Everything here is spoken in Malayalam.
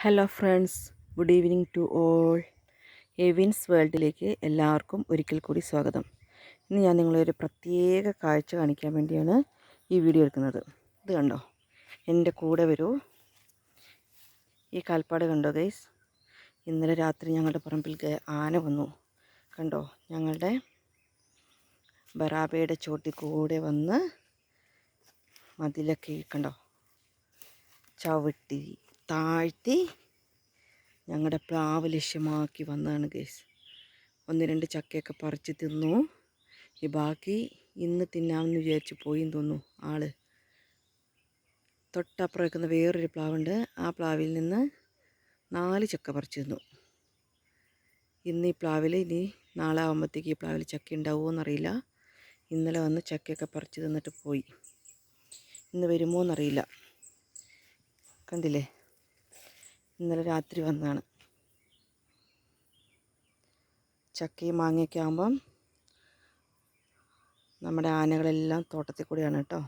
Hello friends good evening to all എവിൻസ് വേൾഡിലേക്ക് എല്ലാവർക്കും ഒരിക്കൽ കൂടി സ്വാഗതം. ഇന്ന് ഞാൻ നിങ്ങളൊരു പ്രത്യേക കാഴ്ച കാണിക്കാൻ വേണ്ടിയാണ് ഈ വീഡിയോ എടുക്കുന്നത്. ഇത് കണ്ടോ? എന്റെ കൂടെ വരൂ. ഈ കാൽപ്പാട് കണ്ടോ ഗൈസ് ഇന്നലെ രാത്രി ഞങ്ങളുടെ പറമ്പിൽ ആന വന്നു. കണ്ടോ? ഞങ്ങളുടെ ബറാബയുടെ ചോട്ടിൽ കൂടെ വന്ന് മതിലൊക്കെ കണ്ടോ? ചവിട്ടി. താഴ്ത്തി ഞങ്ങളുടെ പ്ലാവ് ലക്ഷ്യമാക്കി വന്നതാണ് ഗേസ് ഒന്ന് രണ്ട് ചക്കയൊക്കെ പറിച്ച് തിന്നു. ഈ ബാക്കി ഇന്ന് തിന്നാമെന്ന് വിചാരിച്ച് പോയിന്ന് തോന്നുന്നു ആൾ. തൊട്ടപ്പുറം വെക്കുന്ന വേറൊരു പ്ലാവുണ്ട്. ആ പ്ലാവിൽ നിന്ന് നാല് ചക്ക പറിച്ച് തിന്നു. ഇന്ന് ഈ പ്ലാവിൽ ഇനി നാളെ ആകുമ്പോഴത്തേക്ക് ഈ പ്ലാവിൽ ചക്ക ഉണ്ടാവുമോ എന്നറിയില്ല. ഇന്നലെ വന്ന് ചക്കയൊക്കെ പറിച്ച് തിന്നിട്ട് പോയി. ഇന്ന് വരുമോ എന്നറിയില്ല. കണ്ടില്ലേ? ഇന്നലെ രാത്രി വന്നതാണ്. ചക്കയും മാങ്ങയൊക്കെ ആകുമ്പം നമ്മുടെ ആനകളെല്ലാം തോട്ടത്തിൽ കൂടിയാണ് കേട്ടോ.